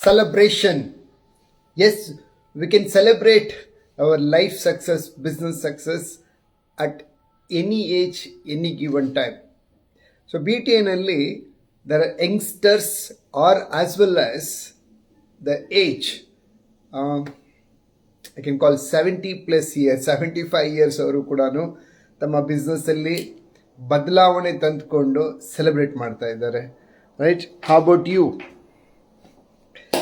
celebration. Yes, we can celebrate our life success, business success at any age, any given time. So BTNಲ್ಲಿ there are youngsters or as well as the age. Um, I can call seventy plus years seventy five years ಅವರು ಕೂಡ ತಮ್ಮ ಬಿಸ್ನೆಸ್ಸಲ್ಲಿ ಬದಲಾವಣೆ ತಂದುಕೊಂಡು celebrate ಮಾಡ್ತಾ ಇದ್ದಾರೆ right ಹಾ about you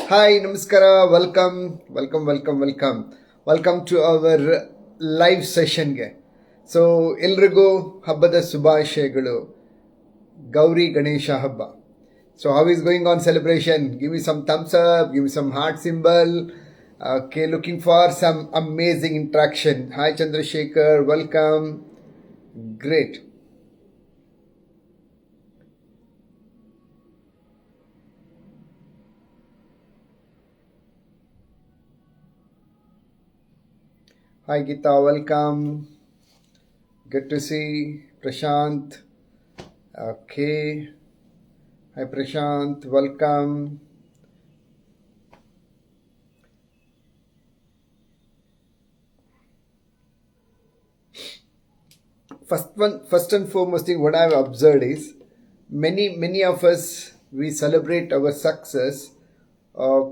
hi ನಮಸ್ಕಾರ welcome welcome welcome welcome welcome to our live ಸೆಷನ್ಗೆ so ಎಲ್ರಿಗೂ ಹಬ್ಬದ ಶುಭಾಶಯಗಳು. ಗೌರಿ ಗಣೇಶ ಹಬ್ಬ. So how is going on celebration give me some thumbs up give me some heart symbol K looking for some amazing interaction hi Chandrashekhar welcome great. Hi gita welcome. Good to see prashant. Okay. Hi prashant. Welcome. First one first and foremost thing what i've observed is many many of us we celebrate our success uh,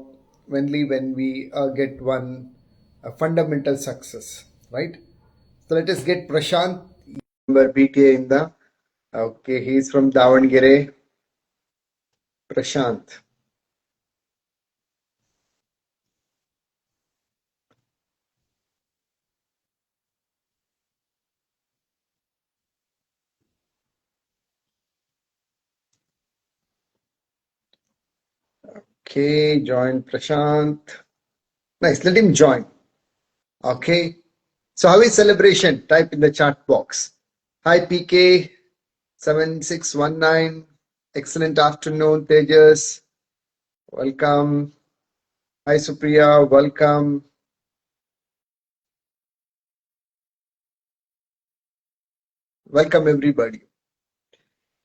only when we uh, get one a fundamental success right so let us get prashant number bta in the okay he's from davangere prashant Okay, join Prashant. Nice, let him join. Okay. So how is celebration? Type in the chat box. Hi PK 7619. Excellent afternoon, Tejas. Welcome. Hi Supriya, welcome. Welcome everybody.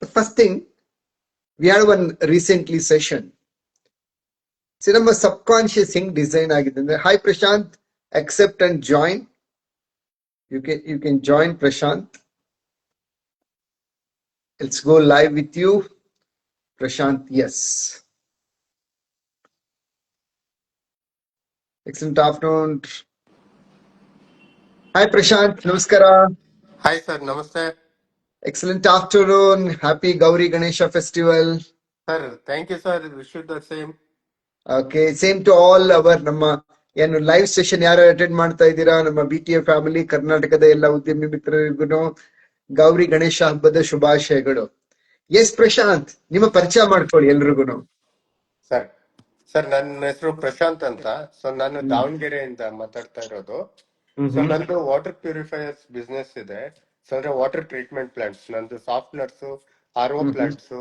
The first thing, we had one recently session C ನಮ್ಮ ಸಬ್ conscious ಹೆಂಗ್ design ಆಗಿದೆ ಅಂದ್ರೆ hi Prashant accept and join. You can you can join prashant. Let's go live with you. Prashant yes. Excellent afternoon. Hi prashant. Namaskara. Hi sir. Namaste. Excellent afternoon. Happy gauri ganesha festival. Sir thank you sir. Wish you the same. Okay same to all our nama ಏನು live session ಯಾರು attend ಮಾಡ್ತಾ ಇದ್ದೀರಾ? ನಮ್ಮ B T A family ಕರ್ನಾಟಕದ ಎಲ್ಲ ಉದ್ಯಮಿ ಮಿತ್ರರಿಗೂ ಗೌರಿ ಗಣೇಶ ಹಬ್ಬದ ಶುಭಾಶಯಗಳು. ಎಸ್ ಪ್ರಶಾಂತ್ ನಿಮ್ಮ ಪರಿಚಯ ಮಾಡ್ಕೊಳ್ಳಿ ಎಲ್ರಿಗೂ. ಸರ್ ಸರ್ ನನ್ನ ಹೆಸರು ಪ್ರಶಾಂತ್ ಅಂತ. ಸೊ ನಾನು ದಾವಣಗೆರೆಯಿಂದ ಮಾತಾಡ್ತಾ ಇರೋದು. ಸೊ ನಂದು ವಾಟರ್ ಪ್ಯೂರಿಫೈಯರ್ಸ್ ಬಿಸ್ನೆಸ್ ಇದೆ. ಸೊ ಅಂದ್ರೆ ವಾಟರ್ ಟ್ರೀಟ್ಮೆಂಟ್ ಪ್ಲಾಂಟ್ಸ್ ನಂದು ಸಾಫ್ಟ್ನರ್ಸ್ ಆರ್ ಒ ಪ್ಲಾಂಟ್ಸ್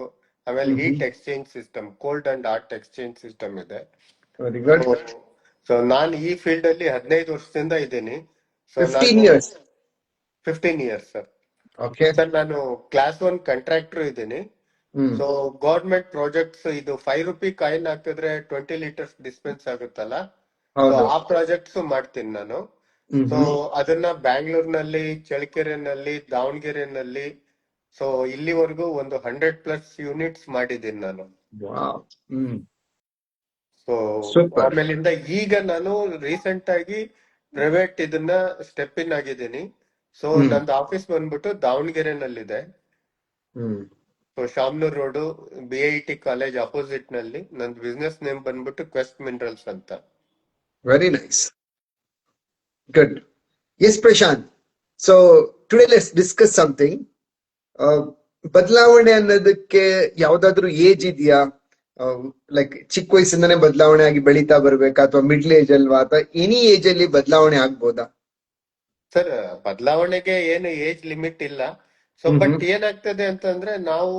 ಆಮೇಲೆ heat exchange system cold and hot exchange system ಇದೆ. ಸೊ ನಾನು ಈ ಫೀಲ್ಡ್ ಅಲ್ಲಿ ಹದಿನೈದು ವರ್ಷದಿಂದ ಇದ್ದೀನಿ. Fifteen years fifteen years sir okay sir ನಾನು ಕ್ಲಾಸ್ ಒನ್ ಕಾಂಟ್ರಾಕ್ಟರ್ ಇದ್ದೀನಿ. ಸೊ ಗೌರ್ಮೆಂಟ್ ಪ್ರಾಜೆಕ್ಟ್ಸ್ ಇದು ಫೈವ್ ರುಪಿ ಕಾಯಿನ್ ಹಾಕಿದ್ರೆ ಟ್ವೆಂಟಿ ಲೀಟರ್ಸ್ ಡಿಸ್ಪೆನ್ಸ್ ಆಗುತ್ತಲ್ಲ? ಸೊ ಆ ಪ್ರಾಜೆಕ್ಟ್ಸ್ ಮಾಡ್ತೀನಿ ನಾನು. ಸೊ ಅದನ್ನ ಬ್ಯಾಂಗ್ಳೂರ್ನಲ್ಲಿ ಚಳ್ಳಕೆರೆನಲ್ಲಿ ದಾವಣಗೆರೆನಲ್ಲಿ ಸೊ ಇಲ್ಲಿವರೆಗೂ ಒಂದು ಹಂಡ್ರೆಡ್ ಪ್ಲಸ್ ಯೂನಿಟ್ಸ್ ಮಾಡಿದ್ದೀನಿ ನಾನು. ಸೊ. ಆಮೇಲಿಂದ ಈಗ ನಾನು ರೀಸೆಂಟ್ ಆಗಿ ಪ್ರೈವೇಟ್ ಇದನ್ನ ಸ್ಟೆಪ್ ಇನ್ ಆಗಿದ್ದೀನಿ. ಸೊ. ನಂದು ಆಫೀಸ್ ಬಂದ್ಬಿಟ್ಟು ದಾವಣಗೆರೆನಲ್ಲಿದೆ. ಹ್ಮ್. So Shamnur road B I T college ಅಪೋಸಿಟ್ನಲ್ಲಿ. ನಂದು ಬಿಸ್ನೆಸ್ ನೇಮ್ ಬಂದ್ಬಿಟ್ಟು ಕ್ವೆಸ್ಟ್ ಮಿನರಲ್ಸ್ ಅಂತ. Very nice good yes Prashanth so today let's discuss something ಬದಲಾವಣೆ ಅನ್ನೋದಕ್ಕೆ ಯಾವ್ದಾದ್ರು ಏಜ್ ಇದೆಯಾ? ಲೈಕ್ ಚಿಕ್ಕ ವಯಸ್ಸಿಂದನೇ ಬದಲಾವಣೆ ಆಗಿ ಬೆಳೀತಾ ಬರ್ಬೇಕಾ ಅಥವಾ ಮಿಡ್ಲ್ ಏಜ್ ಅಲ್ವಾ? ಅಥವಾ ಎನಿ ಏಜ್ ಅಲ್ಲಿ ಬದಲಾವಣೆ ಆಗ್ಬೋದಾ? ಸರ್ ಬದಲಾವಣೆಗೆ ಏನು ಏಜ್ ಲಿಮಿಟ್ ಇಲ್ಲ. ಸೊ ಬಟ್ ಏನಾಗ್ತದೆ ಅಂತಂದ್ರೆ ನಾವು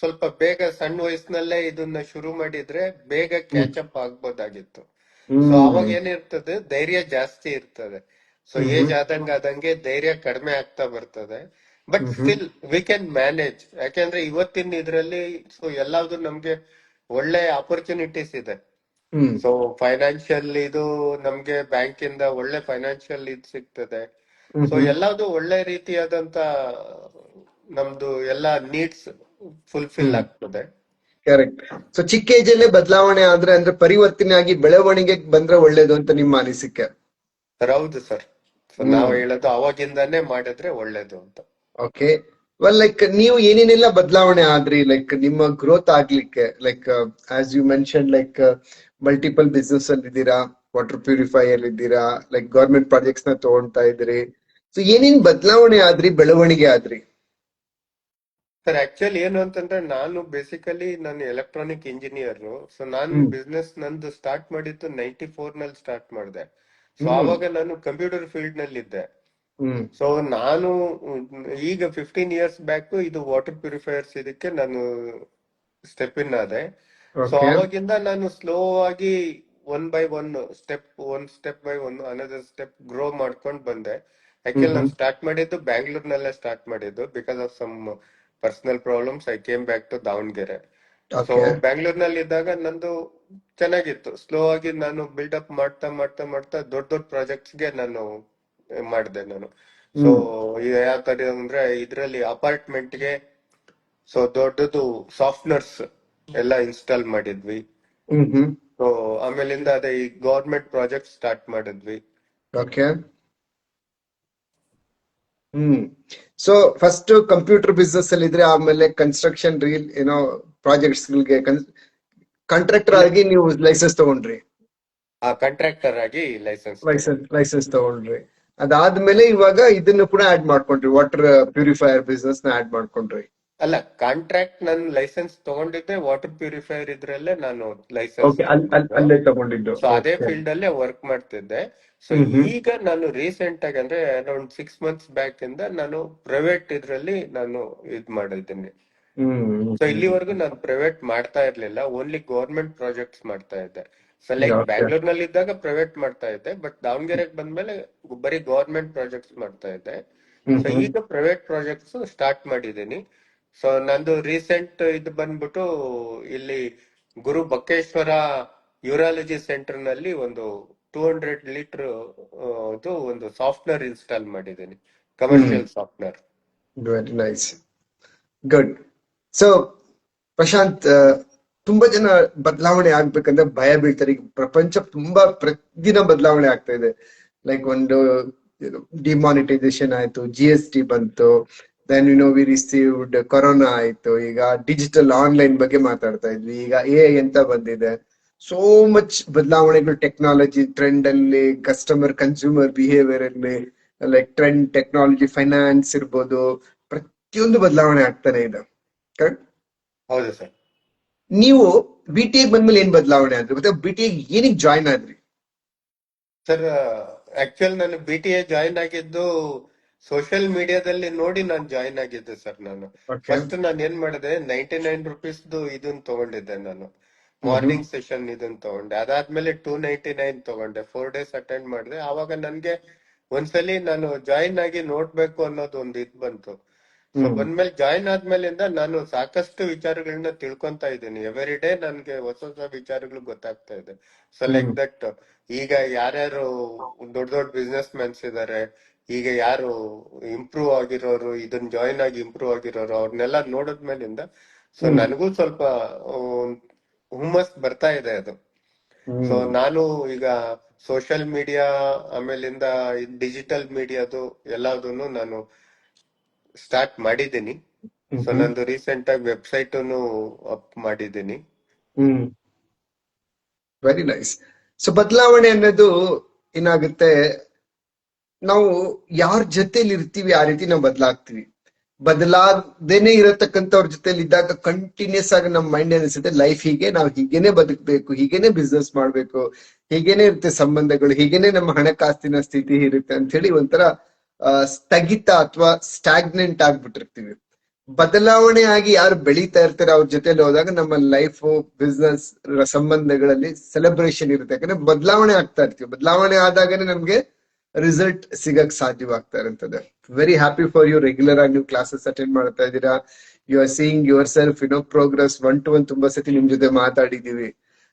ಸ್ವಲ್ಪ ಬೇಗ ಸಣ್ಣ ವಯಸ್ಸಿನಲ್ಲೇ ಇದನ್ನ ಶುರು ಮಾಡಿದ್ರೆ ಬೇಗ ಕ್ಯಾಚ್ ಅಪ್ ಆಗ್ಬೋದಾಗಿತ್ತು. ಸೊ ಅವಾಗ ಏನಿರ್ತದೆ? ಧೈರ್ಯ ಜಾಸ್ತಿ ಇರ್ತದೆ. ಸೊ ಏಜ್ ಆದಂಗ ಆದಂಗೆ ಧೈರ್ಯ ಕಡಿಮೆ ಆಗ್ತಾ ಬರ್ತದೆ. But. Still we can manage ಯಾಕೆಂದ್ರೆ ಇವತ್ತಿನ ಇದ್ರಲ್ಲಿ ಸೊ ಎಲ್ಲಾದ್ರೂ ನಮ್ಗೆ ಒಳ್ಳೆ ಅಪರ್ಚುನಿಟೀಸ್ ಇದೆ. ಸೊ ಫೈನಾನ್ಷಿಯಲ್ ಇದು ನಮ್ಗೆ ಬ್ಯಾಂಕ್ ಇಂದ ಒಳ್ಳೆ ಫೈನಾನ್ಷಿಯಲ್ ಇದು ಸಿಗ್ತದೆ. ಸೊ ಎಲ್ಲದು ಒಳ್ಳೆ ರೀತಿಯಾದಂತ ನಮ್ದು ಎಲ್ಲಾ ನೀಡ್ಸ್ ಫುಲ್ಫಿಲ್ ಆಗ್ತದೆ. ಕರೆಕ್ಟ್ ಸೊ ಚಿಕ್ಕ ಏಜ್ ಅಲ್ಲೇ ಬದಲಾವಣೆ ಆದ್ರೆ ಅಂದ್ರೆ ಪರಿವರ್ತನೆ ಆಗಿ ಬೆಳವಣಿಗೆ ಬಂದ್ರೆ ಒಳ್ಳೇದು ಅಂತ ನಿಮ್ಮ ಅನಿಸಿಕೆ. ಹೌದು ಸರ್. ನಾವು ಹೇಳೋದು ಅವಾಗಿಂದಾನೇ ಮಾಡಿದ್ರೆ ಒಳ್ಳೇದು ಅಂತ. ಓಕೆ ವೆಲ್ ಲೈಕ್ ನೀವು ಏನೇನೆಲ್ಲ ಬದಲಾವಣೆ ಆದ್ರಿ? ಲೈಕ್ ನಿಮ್ಮ ಗ್ರೋತ್ ಆಗ್ಲಿಕ್ಕೆ like as you mention like multiple business ಅಲ್ಲಿ ಇದ್ದೀರಾ ವಾಟರ್ ಪ್ಯೂರಿಫೈಯರ್ ಇದ್ದೀರಾ ಲೈಕ್ ಗೌರ್ಮೆಂಟ್ ಪ್ರಾಜೆಕ್ಟ್ಸ್ನ ತಗೊಂತಾ ಇದ್ರಿ ಸೊ ಏನೇನ್ ಬದಲಾವಣೆ ಆದ್ರಿ ಬೆಳವಣಿಗೆ ಆದ್ರಿ? ಸರ್ ಆಕ್ಚುಲಿ ಏನು ಅಂತಂದ್ರೆ ನಾನು ಬೇಸಿಕಲಿ ನಾನು ಎಲೆಕ್ಟ್ರಾನಿಕ್ ಇಂಜಿನಿಯರ್ ಸೊ ನಾನು ಬಿಸ್ನೆಸ್ ನಂದು ಸ್ಟಾರ್ಟ್ ಮಾಡಿದ್ದು ನೈಂಟಿ ಫೋರ್ನಲ್ಲಿ ಸ್ಟಾರ್ಟ್ ಮಾಡಿದೆ. ಸೊ ಅವಾಗ ಆವಾಗ ನಾನು ಕಂಪ್ಯೂಟರ್ ಫೀಲ್ಡ್ನಲ್ಲಿ ಇದ್ದೆ ಸೊ ನಾನು ಈಗ ಫಿಫ್ಟೀನ್ ಇಯರ್ಸ್ ಬ್ಯಾಕ್ ಇದು ವಾಟರ್ ಪ್ಯೂರಿಫೈಯರ್ಸ್ ಇದಕ್ಕೆ ನಾನು ಸ್ಟೆಪ್ ಇನ್ ಆದೆ. ಸೊ ಅವಾಗಿಂದ ನಾನು ಸ್ಲೋ ಆಗಿ one by one step one step by one another step grow ಮಾಡ್ಕೊಂಡು ಬಂದೆ. ಆಕ್ಚುಲಿ ಯಾಕೆಂದ್ರೆ ನಾನು ಸ್ಟಾರ್ಟ್ ಮಾಡಿದ್ದು ಬ್ಯಾಂಗ್ಳೂರ್ನಲ್ಲೇ ಸ್ಟಾರ್ಟ್ ಮಾಡಿದ್ದು because of some personal problems I came back to Davanagere so ಬ್ಯಾಂಗ್ಳೂರ್ನಲ್ಲಿ ಇದ್ದಾಗ ನಂದು ಚೆನ್ನಾಗಿತ್ತು. ಸ್ಲೋ ಆಗಿ ನಾನು ಬಿಲ್ಡ್ ಅಪ್ ಮಾಡ್ತಾ ಮಾಡ್ತಾ ಮಾಡ್ತಾ ದೊಡ್ಡ ದೊಡ್ಡ ಪ್ರಾಜೆಕ್ಟ್ಸ್ಗೆ ನಾನು ಮಾಡಿದೆ ನಾನು. ಸೊ ಯಾಕಂದ್ರೆ ಅಂದ್ರೆ ಇದ್ರಲ್ಲಿ ಅಪಾರ್ಟ್ಮೆಂಟ್ಗೆ ಸೊ ದೊಡ್ಡದು ಸಾಫ್ಟ್ನರ್ಸ್ ಎಲ್ಲ ಇನ್ಸ್ಟಾಲ್ ಮಾಡಿದ್ವಿ. ಸೊ ಆಮೇಲಿಂದ ಅದೇ ಈ ಗೌರ್ಮೆಂಟ್ ಪ್ರಾಜೆಕ್ಟ್ ಸ್ಟಾರ್ಟ್ ಮಾಡಿದ್ವಿ. Okay hmm. So first computer business ಅಲ್ಲಿ ಇದ್ರೆ ಆಮೇಲೆ ಕನ್ಸ್ಟ್ರಕ್ಷನ್ ರೀಲ್ ಏನೋ ಪ್ರಾಜೆಕ್ಟ್ಸ್ ಗಳಿಗೆ ಕಾಂಟ್ರಾಕ್ಟರ್ ಆಗಿ ನೀವು ಲೈಸೆನ್ಸ್ ತಗೊಂಡ್ರಿ. ಆ ಕಾಂಟ್ರಾಕ್ಟರ್ ಆಗಿ ಲೈಸೆನ್ಸ್ ಲೈಸೆನ್ಸ್ ಲೈಸೆನ್ಸ್ ತಗೊಂಡ್ರಿ. ಅದಾದ್ಮೇಲೆ ಇವಾಗ ಇದನ್ನು ಕೂಡ ಆಡ್ ಮಾಡ್ಕೊಂಡ್ರಿ. ವಾಟರ್ ಪ್ಯೂರಿಫೈಯರ್ ಬಿಸ್ನೆಸ್ನ ಆಡ್ ಮಾಡ್ಕೊಂಡ್ರಿ. ಅಲ್ಲ ಕಾಂಟ್ರಾಕ್ಟ್ ನನ್ ಲೈಸೆನ್ಸ್ ತಗೊಂಡಿದ್ದೆ ವಾಟರ್ ಪ್ಯೂರಿಫೈಯರ್ ಇದ್ರಲ್ಲೇ ನಾನು ಲೈಸೆನ್ಸ್ ತಗೊಂಡಿದ್ದು. ಅಲ್ಲೇ ತಗೊಂಡಿದ್ದು. ಸೊ ಅದೇ ಫೀಲ್ಡ್ ಅಲ್ಲೇ ವರ್ಕ್ ಮಾಡ್ತಿದ್ದೆ. ಸೊ ಈಗ ನಾನು ರೀಸೆಂಟ್ ಆಗಿ ಅಂದ್ರೆ ಅರೌಂಡ್ ಸಿಕ್ಸ್ ಮಂತ್ಸ್ ಬ್ಯಾಕ್ ಇಂದ ನಾನು ಪ್ರೈವೇಟ್ ಇದ್ರಲ್ಲಿ ನಾನು ಇದ್ ಮಾಡಿದ್ದೀನಿ. ಸೊ ಇಲ್ಲಿವರೆಗೂ ನಾನು ಪ್ರೈವೇಟ್ ಮಾಡ್ತಾ ಇರ್ಲಿಲ್ಲ ಓನ್ಲಿ ಗೌರ್ಮೆಂಟ್ ಪ್ರಾಜೆಕ್ಟ್ಸ್ ಮಾಡ್ತಾ ಇದ್ದೆ. ಸೊ ಲೈಕ್ ಬ್ಯಾಂಗ್ಳೂರ್ನಲ್ಲಿ ಇದ್ದಾಗ ಪ್ರೈವೇಟ್ ಮಾಡ್ತಾ ಇದ್ದೆ ಬಟ್ ದಾವಣಗೆರೆಗೆ ಬಂದ್ಮೇಲೆ ಬರೀ ಗವರ್ಮೆಂಟ್ ಪ್ರಾಜೆಕ್ಟ್ಸ್ ಮಾಡ್ತಾ ಇದ್ದೆ. ಸೊ ಈಗ ಪ್ರೈವೇಟ್ ಪ್ರಾಜೆಕ್ಟ್ಸ್ ಸ್ಟಾರ್ಟ್ ಮಾಡಿದೀನಿ ಸೊ ನಂದು ರೀಸೆಂಟ್ ಇದು ಬಂದ್ಬಿಟ್ಟು ಇಲ್ಲಿ ಗುರು ಬಕ್ಕೇಶ್ವರ ಯೂರಾಲಜಿ ಸೆಂಟರ್ನಲ್ಲಿ ಒಂದು ಟೂ ಹಂಡ್ರೆಡ್ ಲೀಟರ್ ಒಂದು ಸಾಫ್ಟ್ವೇರ್ ಇನ್ಸ್ಟಾಲ್ ಮಾಡಿದ್ದೀನಿ. Commercial software very nice good so Prashanth ತುಂಬಾ ಜನ ಬದಲಾವಣೆ ಆಗ್ಬೇಕಂದ್ರೆ ಭಯ ಬೀಳ್ತಾರೆ. ಈಗ ಪ್ರಪಂಚ ತುಂಬಾ ಪ್ರತಿದಿನ ಬದಲಾವಣೆ ಆಗ್ತಾ ಇದೆ. ಲೈಕ್ ಒಂದು ಡಿಮಾನಿಟೈಸೇಷನ್ ಆಯ್ತು ಜಿ ಎಸ್ ಟಿ ಬಂತು then you know we received corona ಆಯ್ತು, ಈಗ ಡಿಜಿಟಲ್ ಆನ್ಲೈನ್ ಬಗ್ಗೆ ಮಾತಾಡ್ತಾ ಇದ್ವಿ, ಈಗ ಎ ಅಂತ ಬಂದಿದೆ. ಸೋ ಮಚ್ ಬದಲಾವಣೆಗಳು ಟೆಕ್ನಾಲಜಿ ಟ್ರೆಂಡ್ ಅಲ್ಲಿ ಕಸ್ಟಮರ್ ಕನ್ಸ್ಯೂಮರ್ ಬಿಹೇವಿಯರ್ ಅಲ್ಲಿ ಲೈಕ್ ಟ್ರೆಂಡ್ ಟೆಕ್ನಾಲಜಿ ಫೈನಾನ್ಸ್ ಇರ್ಬೋದು, ಪ್ರತಿಯೊಂದು ಬದಲಾವಣೆ ಆಗ್ತಾನೆ ಇದೆ. ಕರೆಕ್ಟ್ ಹೌದು ಸರ್. ನೀವು ಬಿ ಟಿ ಬಂದ್ಮೇಲೆ ಏನ್ ಬದಲಾವಣೆ ಆದ್ರಿ? ಮತ್ತೆ ಬಿ ಟಿ ಏನಕ್ಕೆ ಜಾಯ್ನ್ ಆದ್ರಿ? ಸರ್ ಆಕ್ಚುಲ್ ನಾನು ಬಿ ಟಿ ಎ ಜಾಯಿನ್ ಆಗಿದ್ದು ಸೋಷಿಯಲ್ ಮೀಡಿಯಾದಲ್ಲಿ ನೋಡಿ ನಾನು ಜಾಯಿನ್ ಆಗಿದ್ದೆ ಸರ್ ನಾನು. ಫಸ್ಟ್ ನಾನು ಏನ್ ಮಾಡಿದೆ ನೈಂಟಿ ನೈನ್ ರುಪೀಸ್ ಇದನ್ ತಗೊಂಡಿದ್ದೆ ನಾನು. ಮಾರ್ನಿಂಗ್ ಸೆಷನ್ ಇದನ್ ತಗೊಂಡೆ. ಅದಾದ್ಮೇಲೆ ಟೂ ನೈಂಟಿ ನೈನ್ ತಗೊಂಡೆ. ಫೋರ್ ಡೇಸ್ ಅಟೆಂಡ್ ಮಾಡಿದೆ. ಅವಾಗ ನನ್ಗೆ ಒಂದ್ಸಲಿ ನಾನು ಜಾಯಿನ್ ಆಗಿ ನೋಡ್ಬೇಕು ಅನ್ನೋದು ಒಂದ್ ಇದ್ ಬಂತು. ಸೊ ಬಂದ್ಮೇಲೆ ಜಾಯಿನ್ ಆದ್ಮೇಲಿಂದ ನಾನು ಸಾಕಷ್ಟು ವಿಚಾರಗಳನ್ನ ತಿಳ್ಕೊಂತ ಇದ್ದೀನಿ. ಎವ್ರಿ ಡೇ ನನ್ಗೆ ಹೊಸ ಹೊಸ ವಿಚಾರಗಳು ಗೊತ್ತಾಗ್ತಾ ಇದೆ. ಸೊ ಲೈಕ್ ದಟ್ ಈಗ ಯಾರ್ಯಾರು ದೊಡ್ಡ ದೊಡ್ಡ ಬಿಸ್ನೆಸ್ ಮ್ಯಾನ್ಸ್ ಇದಾರೆ ಈಗ ಯಾರು ಇಂಪ್ರೂವ್ ಆಗಿರೋರು ಇದನ್ನ ಜಾಯಿನ್ ಆಗಿ ಇಂಪ್ರೂವ್ ಆಗಿರೋರು ಅವ್ರನ್ನೆಲ್ಲ ನೋಡಿದ್ಮೇಲಿಂದ ಸೊ ನನಗೂ ಸ್ವಲ್ಪ ಹುಮ್ಮಸ್ ಬರ್ತಾ ಇದೆ ಅದು. ಸೊ ನಾನು ಈಗ ಸೋಷಿಯಲ್ ಮೀಡಿಯಾ ಆಮೇಲಿಂದ ಡಿಜಿಟಲ್ ಮೀಡಿಯಾದು ಎಲ್ಲದನ್ನು ನಾನು ಸ್ಟಾರ್ಟ್ ಮಾಡಿದ್ದೀನಿ. ಸೊ ನಂದು ರೀಸೆಂಟ್ ಆಗಿ ವೆಬ್ಸೈಟ್ ಅಪ್ ಮಾಡಿದ್ದೀನಿ. ಹ್ಮ್. ವೆರಿ ನೈಸ್ ಸೊ ಬದಲಾವಣೆ ಅನ್ನೋದು ಏನಾಗುತ್ತೆ? ನಾವು ಯಾರ ಜೊತೆಲಿ ಇರ್ತೀವಿ ಆ ರೀತಿ ನಾವು ಬದಲಾಗ್ತೀವಿ. ಬದಲಾಗದೇನೆ ಇರತಕ್ಕಂಥವ್ರ ಜೊತೆಲಿ ಇದ್ದಾಗ ಕಂಟಿನ್ಯೂಸ್ ಆಗಿ ನಮ್ಮ ಮೈಂಡ್ ಅನಿಸುತ್ತೆ ಲೈಫ್ ಹೀಗೆ ನಾವು ಹೀಗೇನೆ ಬದುಕಬೇಕು ಹೀಗೇನೆ ಬಿಸ್ನೆಸ್ ಮಾಡ್ಬೇಕು ಹೀಗೇನೆ ಇರುತ್ತೆ ಸಂಬಂಧಗಳು ಹೀಗೇನೆ ನಮ್ಮ ಹಣಕಾಸಿನ ಸ್ಥಿತಿ ಇರುತ್ತೆ ಅಂತ ಹೇಳಿ ಒಂಥರ ಸ್ಥಗಿತ ಅಥವಾ ಸ್ಟಾಗ್ನೆಂಟ್ ಆಗ್ಬಿಟ್ಟಿರ್ತೀವಿ. ಬದಲಾವಣೆ ಆಗಿ ಯಾರು ಬೆಳೀತಾ ಇರ್ತಾರೆ ಅವ್ರ ಜೊತೆಲಿ ಹೋದಾಗ ನಮ್ಮ ಲೈಫ್ ಬಿಸ್ನೆಸ್ ಸಂಬಂಧಗಳಲ್ಲಿ ಸೆಲೆಬ್ರೇಷನ್ ಇರುತ್ತೆ. ಯಾಕಂದ್ರೆ ಬದಲಾವಣೆ ಆಗ್ತಾ ಇರ್ತೀವಿ. ಬದಲಾವಣೆ ಆದಾಗನೇ ನಮ್ಗೆ ರಿಸಲ್ಟ್ ಸಿಗಕ್ ಸಾಧ್ಯವಾಗ್ತಾ ಇರುತ್ತದೆ. Very happy for you regular ಆಗಿ ನೀವು ಕ್ಲಾಸಸ್ ಅಟೆಂಡ್ ಮಾಡ್ತಾ ಇದ್ದೀರಾ. You are seeing yourself you know progress one to one ತುಂಬಾ ಸತಿ ನಿಮ್ ಜೊತೆ ಮಾತಾಡಿದೀವಿ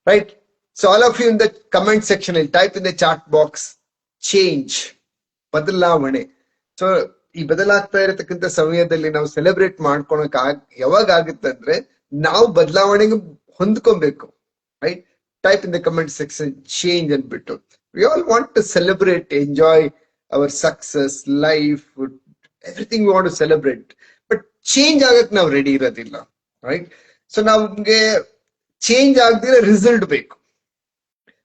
right so all of you in the comment section ಅಲ್ಲಿ type in the chat box change ಬದಲಾವಣೆ. ಸೊ ಈ ಬದಲಾಗ್ತಾ ಇರತಕ್ಕಂತ ಸಮಯದಲ್ಲಿ ನಾವು ಸೆಲೆಬ್ರೇಟ್ ಮಾಡ್ಕೊಳಕ್ ಯಾವಾಗ ಆಗುತ್ತೆ ಅಂದ್ರೆ ನಾವು ಬದಲಾವಣೆಗೆ ಹೊಂದ್ಕೊಬೇಕು right type in the comment section change ಅಂದ್ಬಿಟ್ಟು. We all want to celebrate enjoy our success life everything want to celebrate but change ಆಗಕ್ ನಾವು ರೆಡಿ ಇರೋದಿಲ್ಲ ರೈಟ್ ಸೊ ನಮ್ಗೆ ಚೇಂಜ್ ಆಗದಿರೋ ರಿಸಲ್ಟ್ ಬೇಕು.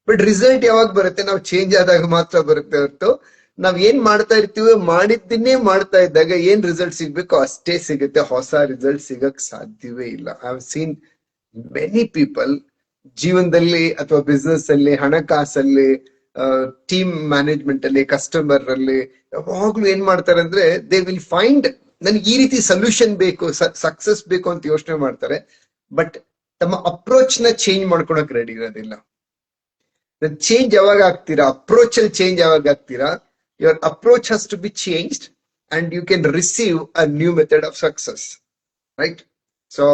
ಬಟ್ ರಿಸಲ್ಟ್ ಯಾವಾಗ ಬರುತ್ತೆ? ನಾವು ಚೇಂಜ್ ಆದಾಗ ಮಾತ್ರ ಬರುತ್ತೆ ಹೊರತು ನಾವ್ ಏನ್ ಮಾಡ್ತಾ ಇರ್ತೀವಿ ಮಾಡಿದ್ದನ್ನೇ ಮಾಡ್ತಾ ಇದ್ದಾಗ ಏನ್ ರಿಸಲ್ಟ್ ಸಿಗ್ಬೇಕು? ಅಷ್ಟೇ ಸಿಗುತ್ತೆ. ಹೊಸ ರಿಸಲ್ಟ್ ಸಿಗಕ್ ಸಾಧ್ಯವೇ ಇಲ್ಲ. ಐ ಸೀನ್ ಮೆನಿ ಪೀಪಲ್ ಜೀವನದಲ್ಲಿ ಅಥವಾ ಬಿಸ್ನೆಸ್ ಅಲ್ಲಿ, ಹಣಕಾಸಲ್ಲಿ ಟೀಮ್ ಮ್ಯಾನೇಜ್ಮೆಂಟ್ ಅಲ್ಲಿ ಕಸ್ಟಮರ್ ಅಲ್ಲಿ, ಯಾವಾಗ್ಲೂ ಏನ್ ಮಾಡ್ತಾರೆ ಅಂದ್ರೆ ದೇ ವಿಲ್ ಫೈಂಡ್ ನನ್ಗೆ ಈ ರೀತಿ ಸೊಲ್ಯೂಷನ್ ಬೇಕು ಸಕ್ಸಸ್ ಬೇಕು ಅಂತ ಯೋಚನೆ ಮಾಡ್ತಾರೆ. ಬಟ್ ತಮ್ಮ ಅಪ್ರೋಚ್ನ ಚೇಂಜ್ ಮಾಡ್ಕೊಳಕ್ ರೆಡಿ ಇರೋದಿಲ್ಲ. ಚೇಂಜ್ ಯಾವಾಗ ಆಗ್ತೀರಾ? ಅಪ್ರೋಚ್ ಅಲ್ಲಿ ಚೇಂಜ್ ಯಾವಾಗ ಆಗ್ತೀರಾ? Your approach has to be changed and you can receive a new method of success right so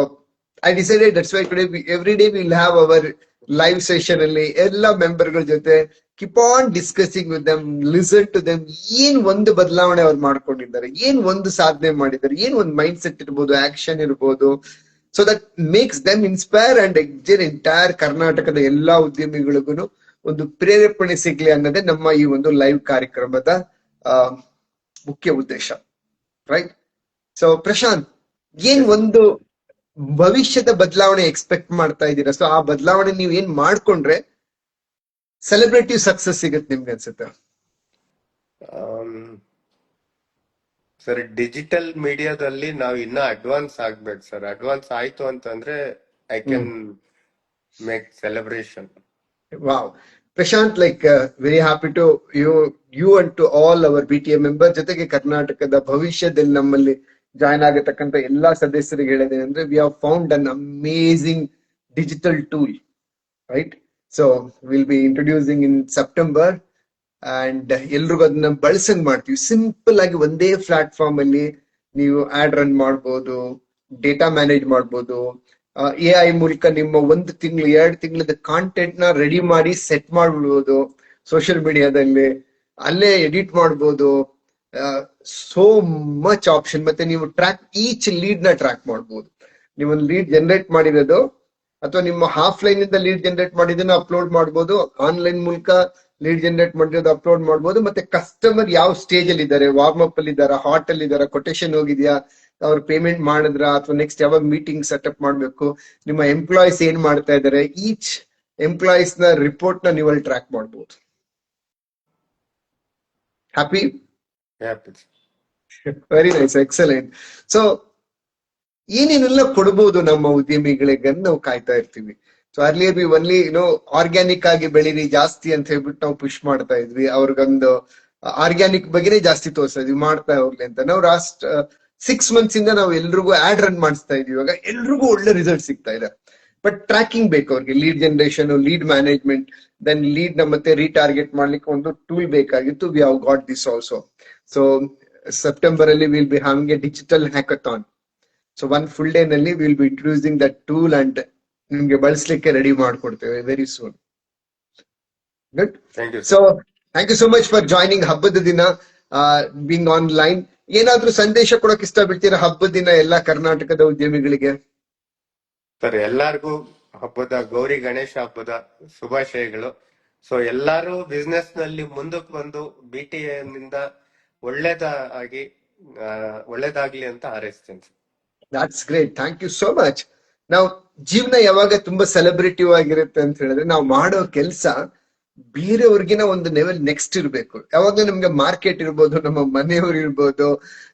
I decided that's why today every day will have our live session ಅಲ್ಲಿ ಎಲ್ಲ ಮೆಂಬರ್ಗಳ ಜೊತೆ keep on discussing with them listen to them ಏನ್ ಒಂದು ಬದಲಾವಣೆ ಅವ್ರು ಮಾಡ್ಕೊಂಡಿದ್ದಾರೆ, ಏನ್ ಒಂದು ಸಾಧನೆ ಮಾಡಿದ್ದಾರೆ, ಏನ್ ಒಂದು ಮೈಂಡ್ ಸೆಟ್ ಇರ್ಬೋದು ಆಕ್ಷನ್ ಇರ್ಬೋದು so that makes them inspire and entire ಕರ್ನಾಟಕದ ಎಲ್ಲಾ ಉದ್ಯಮಿಗಳಿಗೂ ಒಂದು ಪ್ರೇರೇಪಣೆ ಸಿಗ್ಲಿ ಅನ್ನೋದೇ ನಮ್ಮ ಈ ಒಂದು ಲೈವ್ ಕಾರ್ಯಕ್ರಮದ ಮುಖ್ಯ ಉದ್ದೇಶ ರೈಟ್ ಸೊ ಪ್ರಶಾಂತ್ ಏನ್ ಒಂದು ಭವಿಷ್ಯದ ಬದಲಾವಣೆ ಎಕ್ಸ್ಪೆಕ್ಟ್ ಮಾಡ್ತಾ ಇದ್ದೀರಾ? ಸೊ ಆ ಬದಲಾವಣೆ ನೀವು ಏನ್ ಮಾಡ್ಕೊಂಡ್ರೆ ಸೆಲೆಬ್ರೇಟಿವ್ ಸಕ್ಸಸ್ ಸಿಗುತ್ತೆ ನಿಮ್ಗೆ ಅನ್ಸುತ್ತೆ? ಸರ್ ಡಿಜಿಟಲ್ ಮೀಡಿಯಾದಲ್ಲಿ ನಾವು ಇನ್ನ ಅಡ್ವಾನ್ಸ್ ಆಗ್ಬೇಕು ಸರ್. ಅಡ್ವಾನ್ಸ್ ಆಯ್ತು ಅಂತಂದ್ರೆ I can make celebration wow Prashanth like very happy to you you and to all our B T A member ಜೊತೆಗೆ ಕರ್ನಾಟಕದ ಭವಿಷ್ಯದಲ್ಲಿ ನಮ್ಮಲ್ಲಿ ಜಾಯ್ನ್ ಆಗತಕ್ಕಂತ ಎಲ್ಲಾ ಸದಸ್ಯರಿಗೆ ಹೇಳೋದೇನೆ ಅಂದ್ರೆ we have found an amazing digital tool right so will be introducing in September and ಎಲ್ರಿಗೂ ಅದನ್ನ ಬಳಸಂಗ್ ಮಾಡ್ತೀವಿ. ಸಿಂಪಲ್ ಆಗಿ ಒಂದೇ ಪ್ಲಾಟ್ಫಾರ್ಮ್ ಅಲ್ಲಿ ನೀವು ಆಡ್ ರನ್ ಮಾಡ್ಬೋದು ಡೇಟಾ ಮ್ಯಾನೇಜ್ ಮಾಡ್ಬೋದು ಎ ಐ ಮೂಲಕ ನಿಮ್ಮ ಒಂದು ತಿಂಗಳು, ಎರಡು ತಿಂಗಳದ ಕಾಂಟೆಂಟ್ನ ರೆಡಿ ಮಾಡಿ ಸೆಟ್ ಮಾಡ್ಬಿಡ್ಬೋದು ಸೋಷಿಯಲ್ ಮೀಡಿಯಾದಲ್ಲಿ ಅಲ್ಲೇ ಎಡಿಟ್ ಮಾಡ್ಬೋದು. ಸೋ ಮಚ್ ಆಪ್ಷನ್ ಮತ್ತೆ ನೀವು ಟ್ರ್ಯಾಕ್ ಈಚ್ ಲೀಡ್ನ ಟ್ರ್ಯಾಕ್ ಮಾಡ್ಬೋದು. ನೀವು ಒಂದು ಲೀಡ್ ಜನರೇಟ್ ಮಾಡಿರೋದು ಅಥವಾ ನಿಮ್ಮ ಹಾಫ್ ಲೈನ್ ಇಂದ ಲೀಡ್ ಜನರೇಟ್ ಮಾಡಿದ್ದನ್ನ ಅಪ್ಲೋಡ್ ಮಾಡ್ಬೋದು. ಆನ್ಲೈನ್ ಮೂಲಕ ಲೀಡ್ ಜನರೇಟ್ ಮಾಡಿರೋದು ಅಪ್ಲೋಡ್ ಮಾಡ್ಬೋದು. ಮತ್ತೆ ಕಸ್ಟಮರ್ ಯಾವ ಸ್ಟೇಜ್ ಅಲ್ಲಿ ಇದ್ದಾರೆ? ವಾರ್ಮ್ ಅಪ್ ಅಲ್ಲಿ ಇದಾರ ಹಾಟ್ ಅಲ್ಲಿ ಇದಾರ ಕೊಟೇಶನ್ ಹೋಗಿದ್ಯಾ? ಅವ್ರು ಪೇಮೆಂಟ್ ಮಾಡಿದ್ರ ಅಥವಾ ನೆಕ್ಸ್ಟ್ ಯಾವಾಗ ಮೀಟಿಂಗ್ ಸೆಟಪ್ ಮಾಡ್ಬೇಕು ನಿಮ್ಮ ಎಂಪ್ಲಾಯೀಸ್ ಏನ್ ಮಾಡ್ತಾ ಇದಾರೆ ಈಚ್ ಎಂಪ್ಲಾಯೀಸ್ನ ರಿಪೋರ್ಟ್ನ ನೀವಲ್ಲಿ ಟ್ರ್ಯಾಕ್ ಮಾಡ್ಬೋದು. Happy very nice excellent so ಏನೇನೆಲ್ಲ ಕೊಡಬಹುದು ನಮ್ಮ ಉದ್ಯಮಿಗಳಿಗೆ ನಾವು ಕಾಯ್ತಾ ಇರ್ತೀವಿ. ಸೊ ಅರ್ಲಿ ಬಿ ಒನ್ಲಿ ಏನೋ ಆರ್ಗ್ಯಾನಿಕ್ ಆಗಿ ಬೆಳೀರಿ ಜಾಸ್ತಿ ಅಂತ ಹೇಳ್ಬಿಟ್ಟು ನಾವು ಪುಷ್ ಮಾಡ್ತಾ ಇದ್ವಿ. ಅವ್ರಿಗೊಂದು ಆರ್ಗ್ಯಾನಿಕ್ ಬಗ್ಗೆನೇ ಜಾಸ್ತಿ ತೋರಿಸ್ತಾ ಇದ್ವಿ ಮಾಡ್ತಾ ಹೋಗ್ಲಿ ಅಂತ. ನಾವು ಲಾಸ್ಟ್ ಸಿಕ್ಸ್ ಮಂತ್ಸ್ ಇಂದ ನಾವು ಎಲ್ರಿಗೂ ಆಡ್ ರನ್ ಮಾಡಿಸ್ತಾ ಇದೀವಿ ಇವಾಗ ಎಲ್ರಿಗೂ ಒಳ್ಳೆ ರಿಸಲ್ಟ್ ಸಿಗ್ತಾ ಇದೆ. ಬಟ್ ಟ್ರ್ಯಾಕಿಂಗ್ ಬೇಕು ಅವ್ರಿಗೆ. Lead generation lead management then ಲೀಡ್ನ ಮತ್ತೆ ರೀಟಾರ್ಗೆಟ್ ಮಾಡ್ಲಿಕ್ಕೆ ಒಂದು ಟೂಲ್ ಬೇಕಾಗಿತ್ತು. We have got this also so September ಅಲ್ಲಿ will be having a digital hackathon so one full day ನಲ್ಲಿ will be introducing that tool and ನಿಮ್ಗೆ ಬಳಸಲಿಕ್ಕೆ ready ಮಾಡ್ಕೊಡ್ತೇವೆ very soon good thank you so thank you so much for joining ಹಬ್ಬದ ದಿನ. Being online ಏನಾದ್ರೂ ಸಂದೇಶ ಕೊಡಕ್ ಇಷ್ಟ ಬಿಡ್ತೀರಾ ಹಬ್ಬದ ದಿನ ಎಲ್ಲಾ ಕರ್ನಾಟಕದ ಉದ್ಯಮಿಗಳಿಗೆ? ಸರ್ ಎಲ್ಲಾರ್ಗು ಹಬ್ಬದ ಗೌರಿ ಗಣೇಶ ಹಬ್ಬದ ಶುಭಾಶಯಗಳು. ಸೊ ಎಲ್ಲಾರು ಬಿಸ್ನೆಸ್ನಲ್ಲಿ ಮುಂದಕ್ಕೆ ಬಂದು ಬಿ ಟಿ ನಿಂದ ಒಳ್ಳೇದಾಗಿ ಒಳ್ಳೇದಾಗ್ಲಿ ಅಂತ ಹಾರೈಸ್ತೇನೆ that's great thank you so much ನಾವು ಜೀವನ ಯಾವಾಗ ತುಂಬಾ ಸೆಲೆಬ್ರಿಟಿವ್ ಆಗಿರುತ್ತೆ ಅಂತ ಹೇಳಿದ್ರೆ ನಾವು ಮಾಡೋ ಕೆಲಸ ಬೇರೆಯವ್ರಿಗಿನ ಒಂದು ಲೆವೆಲ್ ನೆಕ್ಸ್ಟ್ ಇರಬೇಕು. ಯಾವಾಗ ನಮ್ಗೆ ಮಾರ್ಕೆಟ್ ಇರ್ಬೋದು, ನಮ್ಮ ಮನೆಯವ್ರು ಇರ್ಬೋದು,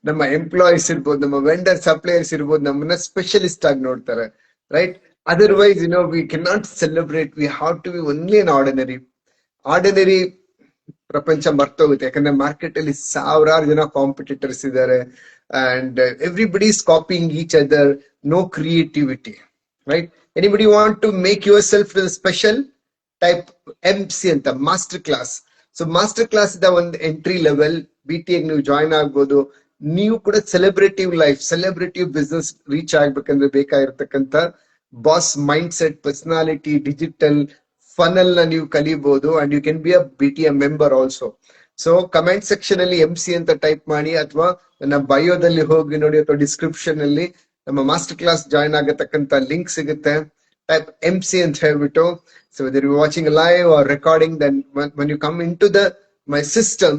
ನಮ್ಮ ಎಂಪ್ಲಾಯೀಸ್ ಇರ್ಬೋದು, ನಮ್ಮ ವೆಂಡರ್ ಸಪ್ಲೈಯರ್ಸ್ ಇರ್ಬೋದು, ನಮ್ಮನ್ನ ಸ್ಪೆಷಲಿಸ್ಟ್ ಆಗಿ ನೋಡ್ತಾರೆ right otherwise you know we can not celebrate we have to be only an ordinary ordinary ಪ್ರಪಂಚ ಮರ್ತೋಗುತ್ತೆ. ಯಾಕಂದ್ರೆ ಮಾರ್ಕೆಟ್ ಅಲ್ಲಿ ಸಾವಿರಾರು ಜನ ಕಾಂಪಿಟೇಟರ್ಸ್ ಇದ್ದಾರೆ and everybody is copying each other no creativity right anybody want to make yourself special type M C ಅಂತ master class so master class ಇದ ಒಂದು ಎಂಟ್ರಿ ಲೆವೆಲ್ ಬಿ ಟಿ ನೀವು ಜಾಯ್ನ್ ಆಗ್ಬೋದು. ನೀವು ಕೂಡ celebrity life celebrity business reach ಆಗ್ಬೇಕಂದ್ರೆ ಬೇಕಾಗಿರ್ತಕ್ಕಂಥ boss mind set personality digital ಫನಲ್ನ ನೀವು ಕಲಿಬಹುದು and you can be a B T A member also so comment section ಅಲ್ಲಿ ಎಂ ಸಿ ಅಂತ ಟೈಪ್ ಮಾಡಿ ಅಥವಾ ನನ್ನ ಬಯೋದಲ್ಲಿ ಹೋಗಿ ನೋಡಿ ಅಥವಾ ಡಿಸ್ಕ್ರಿಪ್ಷನ್ ಅಲ್ಲಿ ನಮ್ಮ ಮಾಸ್ಟರ್ ಕ್ಲಾಸ್ ಜಾಯ್ನ್ ಆಗತಕ್ಕಂತ ಲಿಂಕ್ ಸಿಗುತ್ತೆ. ಎಂ ಸಿ ಅಂತ ಹೇಳ್ಬಿಟ್ಟು so whether you watching live or recording then when you come into the, my system,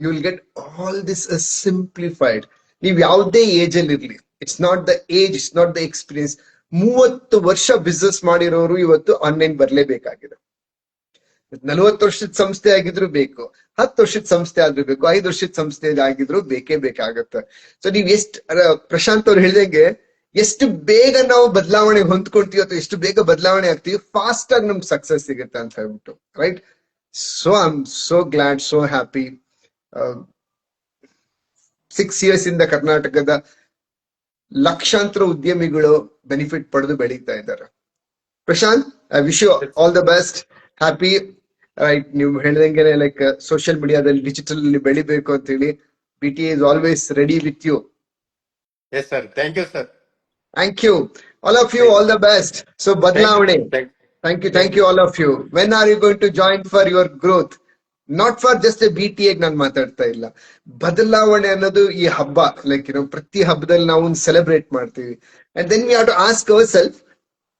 you will get all this as simplified. ನೀವು ಯಾವುದೇ ಏಜ್ ಅಲ್ಲಿ ಇರ್ಲಿ. It's not the age it's not the experience ಮೂವತ್ತು ವರ್ಷ business ಮಾಡಿರೋರು ಇವತ್ತು online ಬರ್ಲೇಬೇಕಾಗಿದೆ. ನಲವತ್ತು ವರ್ಷದ ಸಂಸ್ಥೆ ಆಗಿದ್ರು ಬೇಕು. ಹತ್ತು ವರ್ಷದ ಸಂಸ್ಥೆ ಆದ್ರೂ ಬೇಕು. ಐದು ವರ್ಷದ ಸಂಸ್ಥೆ ಆಗಿದ್ರು ಬೇಕೇ ಬೇಕಾಗತ್ತೆ. ಸೊ ನೀವ್ ಎಷ್ಟ್ ಪ್ರಶಾಂತ್ ಅವ್ರು ಹೇಳ್ದಂಗೆ ಎಷ್ಟು ಬೇಗ ನಾವು ಬದಲಾವಣೆ ಹೊಂದ್ಕೊಳ್ತೀವಿ ಅಥವಾ ಎಷ್ಟು ಬೇಗ ಬದಲಾವಣೆ ಆಗ್ತೀವಿ ಫಾಸ್ಟ್ ಆಗಿ ನಮ್ಗೆ ಸಕ್ಸಸ್ ಸಿಗುತ್ತೆ ಅಂತ ಹೇಳ್ಬಿಟ್ಟು right so I am so glad so happy six years ಇಂದ ಕರ್ನಾಟಕದ ಲಕ್ಷಾಂತರ ಉದ್ಯಮಿಗಳು ಬೆನಿಫಿಟ್ ಪಡೆದು ಬೆಳೀತಾ ಇದ್ದಾರೆ. Prashant I wish you all the best happy right ನೀವು ಹೇಳ್ದಂಗೆ ಲೈಕ್ ಸೋಷಿಯಲ್ ಮೀಡಿಯಾದಲ್ಲಿ ಡಿಜಿಟಲ್ ಅಲ್ಲಿ ಬೆಳಿಬೇಕು ಅಂತ ಹೇಳಿ B T is always ready with you yes sir thank you sir thank you all of you all the best so ಬದಲಾವಣೆ thank you thank you all of you. When are you going to join for your growth? Not for just B T egg ನಾನು ಮಾತಾಡ್ತಾ ಇಲ್ಲ. ಬದಲಾವಣೆ ಅನ್ನೋದು ಈ ಹಬ್ಬ. Like ನಾವು ಪ್ರತಿ ಹಬ್ಬದಲ್ಲಿ ನಾವು ಸೆಲೆಬ್ರೇಟ್ ಮಾಡ್ತೀವಿ. And then we to ask ourself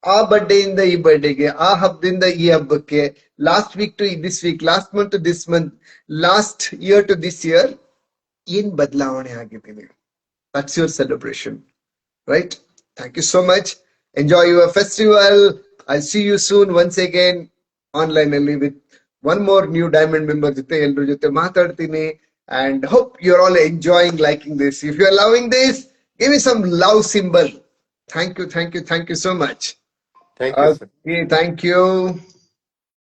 ಆ ಬರ್ಡೇ ಇಂದ ಈ ಬರ್ಡೇಗೆ ಆ ಹಬ್ಬದಿಂದ ಈ ಹಬ್ಬಕ್ಕೆ last week to this week last month to this month last year to this year ಏನ್ ಬದಲಾವಣೆ ಆಗಿದ್ದೀವಿ? That's your celebration right Thank you so much enjoy your festival I see you soon once again online ಅಲ್ಲಿ with one more new diamond member ಜೊತೆ ಎಲ್ರ ಜೊತೆ ಮಾತಾಡ್ತೀನಿ and hope you are all enjoying liking this if you are loving this give E some love symbol thank you thank you thank you so much thank you sir Okay, thank you.